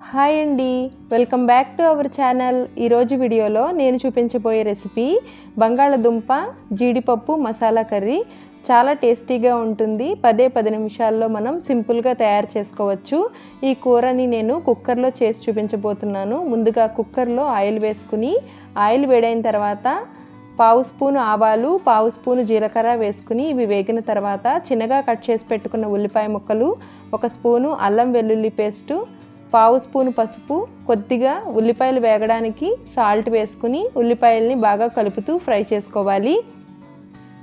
Hi అండి. Welcome back to our channel. ఈరోజు వీడియోలో నేను చూపించబోయే రెసిపీ బంగాళదుంప జీడిపప్పు మసాలా కర్రీ చాలా టేస్టీగా ఉంటుంది. పదే పది నిమిషాల్లో మనం సింపుల్గా తయారు చేసుకోవచ్చు. ఈ కూరని నేను కుక్కర్లో చేసి చూపించబోతున్నాను. ముందుగా కుక్కర్లో ఆయిల్ వేసుకుని ఆయిల్ వేడైన తర్వాత పావు స్పూను ఆవాలు పావు స్పూను జీలకర్ర వేసుకుని ఇవి వేగిన తర్వాత చిన్నగా కట్ చేసి పెట్టుకున్న ఉల్లిపాయ ముక్కలు ఒక స్పూను అల్లం వెల్లుల్లి పేస్టు పావు స్పూను పసుపు కొద్దిగా ఉల్లిపాయలు వేగడానికి సాల్ట్ వేసుకుని ఉల్లిపాయల్ని బాగా కలుపుతూ ఫ్రై చేసుకోవాలి.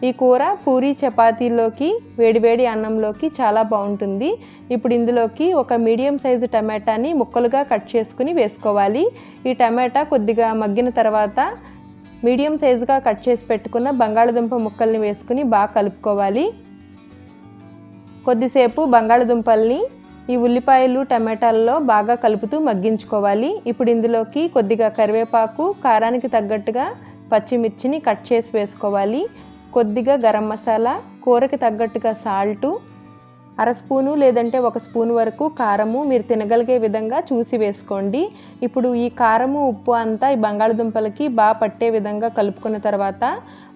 ఈ కూర పూరి చపాతీలోకి వేడివేడి అన్నంలోకి చాలా బాగుంటుంది. ఇప్పుడు ఇందులోకి ఒక మీడియం సైజు టమాటాని ముక్కలుగా కట్ చేసుకుని వేసుకోవాలి. ఈ టమాటా కొద్దిగా మగ్గిన తర్వాత మీడియం సైజుగా కట్ చేసి పెట్టుకున్న బంగాళదుంప ముక్కల్ని వేసుకుని బాగా కలుపుకోవాలి. కొద్దిసేపు బంగాళదుంపల్ని ఈ ఉల్లిపాయలు టమాటాల్లో బాగా కలుపుతూ మగ్గించుకోవాలి. ఇప్పుడు ఇందులోకి కొద్దిగా కరివేపాకు కారానికి తగ్గట్టుగా పచ్చిమిర్చిని కట్ చేసి వేసుకోవాలి. కొద్దిగా గరం మసాలా కూరకి తగ్గట్టుగా సాల్టు అర స్పూను లేదంటే ఒక స్పూన్ వరకు కారము మీరు తినగలిగే విధంగా చూసి వేసుకోండి. ఇప్పుడు ఈ కారము ఉప్పు అంతా ఈ బంగాళదుంపలకి బాగా పట్టే విధంగా కలుపుకున్న తర్వాత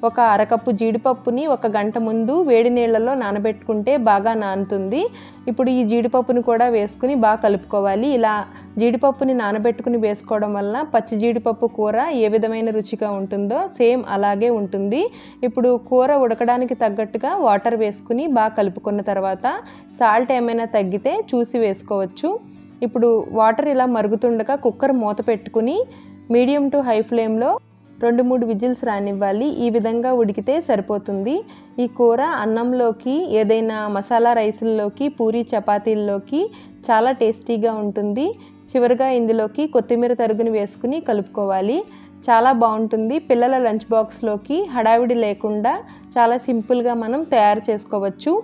ఒక అరకప్పు జీడిపప్పుని ఒక గంట ముందు వేడి నీళ్ళలో నానబెట్టుకుంటే బాగా నానుతుంది. ఇప్పుడు ఈ జీడిపప్పుని కూడా వేసుకుని బాగా కలుపుకోవాలి. ఇలా జీడిపప్పుని నానబెట్టుకుని వేసుకోవడం వల్ల పచ్చి జీడిపప్పు కూర ఏ విధమైన రుచిగా ఉంటుందో సేమ్ అలాగే ఉంటుంది. ఇప్పుడు కూర ఉడకడానికి తగ్గట్టుగా వాటర్ వేసుకుని బాగా కలుపుకున్న తర్వాత సాల్ట్ ఏమైనా తగ్గితే చూసి వేసుకోవచ్చు. ఇప్పుడు వాటర్ ఇలా మరుగుతుండగా కుక్కర్ మూత పెట్టుకుని మీడియం టు హై ఫ్లేమ్లో రెండు మూడు విజిల్స్ రానివ్వాలి. ఈ విధంగా ఉడికితే సరిపోతుంది. ఈ కూర అన్నంలోకి ఏదైనా మసాలా రైసుల్లోకి పూరి చపాతీల్లోకి చాలా టేస్టీగా ఉంటుంది. చివరిగా ఇందులోకి కొత్తిమీర తరుగుని వేసుకుని కలుపుకోవాలి. చాలా బాగుంటుంది. పిల్లల లంచ్ బాక్స్లోకి హడావిడి లేకుండా చాలా సింపుల్గా మనం తయారు చేసుకోవచ్చు.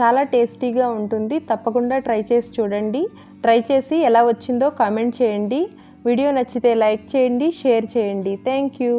చాలా టేస్టీగా ఉంటుంది. తప్పకుండా ట్రై చేసి చూడండి. ట్రై చేసి ఎలా వచ్చిందో కామెంట్ చేయండి. వీడియో నచ్చితే లైక్ చేయండి షేర్ చేయండి. Thank you.